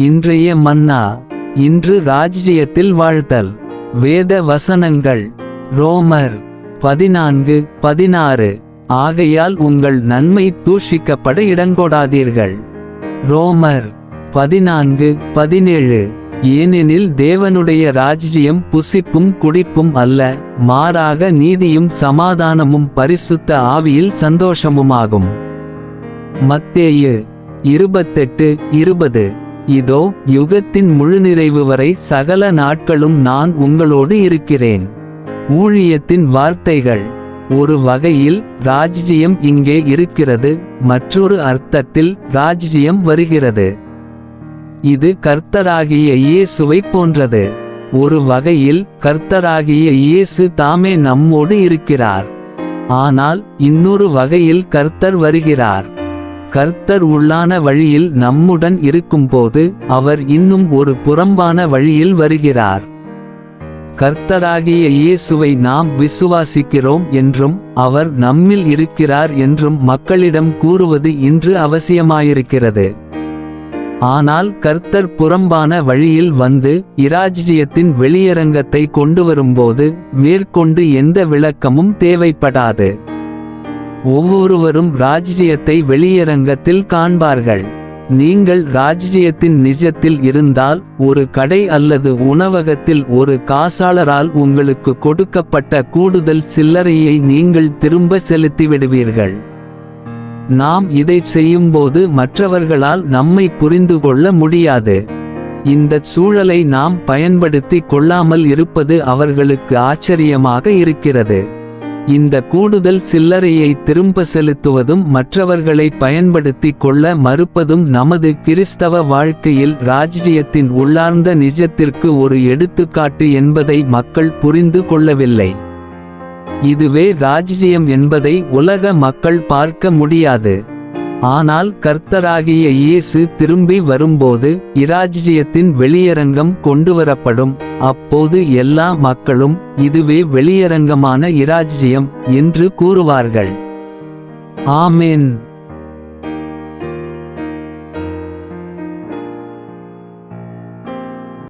இன்றைய மன்னா இன்று ராஜ்ஜியத்தில் வாழ்த்தல். வேத வசனங்கள் ரோமர் பதினான்கு பதினாறு. ஆகையால் உங்கள் நன்மை தூஷிக்கப்பட இடங்கொடாதீர்கள். ரோமர் பதினான்கு பதினேழு. ஏனெனில் தேவனுடைய ராஜ்ஜியம் புசிப்பும் குடிப்பும் அல்ல மாறாக நீதியும் சமாதானமும் பரிசுத்த ஆவியில் சந்தோஷமுமாகும். மத்தேயு இருபத்தெட்டு இருபது. இதோ யுகத்தின் முழுநிறைவு வரை சகல நாட்களும் நான் உங்களோடு இருக்கிறேன். ஊழியத்தின் வார்த்தைகள். ஒரு வகையில் ராஜ்ஜியம் இங்கே இருக்கிறது மற்றொரு அர்த்தத்தில் ராஜ்ஜியம் வருகிறது. இது கர்த்தராகிய இயேசுவை போன்றது. ஒரு வகையில் கர்த்தராகிய இயேசு தாமே நம்மோடு இருக்கிறார். ஆனால் இன்னொரு வகையில் கர்த்தர் வருகிறார். கர்த்தர் உள்ளான வழியில் நம்முடன் இருக்கும்போது அவர் இன்னும் ஒரு புறம்பான வழியில் வருகிறார். கர்த்தராகிய இயேசுவை நாம் விசுவாசிக்கிறோம் என்றும் அவர் நம்மில் இருக்கிறார் என்றும் மக்களிடம் கூறுவது இன்று அவசியமாயிருக்கிறது. ஆனால் கர்த்தர் புறம்பான வழியில் வந்து இராஜ்ஜியத்தின் வெளியரங்கத்தை கொண்டு வரும்போது மேற்கொண்டு எந்த விளக்கமும் தேவைப்படாது. ஒவ்வொருவரும் ராஜ்ஜியத்தை வெளியரங்கத்தில் காண்பார்கள். நீங்கள் ராஜ்ஜியத்தின் நிஜத்தில் இருந்தால் ஒரு கடை அல்லது உணவகத்தில் ஒரு காசாளரால் உங்களுக்கு கொடுக்கப்பட்ட கூடுதல் சில்லறையை நீங்கள் திரும்ப செலுத்திவிடுவீர்கள். நாம் இதை செய்யும்போது மற்றவர்களால் நம்மை புரிந்து கொள்ள முடியாது. இந்த சூழலை நாம் பயன்படுத்தி கொள்ளாமல் இருப்பது அவர்களுக்கு ஆச்சரியமாக இருக்கிறது. இந்த கூடுதல் சில்லறையை திரும்ப செலுத்துவதும் மற்றவர்களை பயன்படுத்தி கொள்ள மறுப்பதும் நமது கிறிஸ்தவ வாழ்க்கையில் ராஜ்ஜியத்தின் உள்ளார்ந்த நிஜத்திற்கு ஒரு எடுத்துக்காட்டு என்பதை மக்கள் புரிந்து கொள்ளவில்லை. இதுவே ராஜ்ஜியம் என்பதை உலக மக்கள் பார்க்க முடியாது. ஆனால் கர்த்தராகிய இயேசு திரும்பி வரும்போது இராஜ்ஜியத்தின் வெளியரங்கம் கொண்டுவரப்படும். அப்போது எல்லா மக்களும் இதுவே வெளியரங்கமான இராஜ்ஜியம் என்று கூறுவார்கள். ஆமேன்.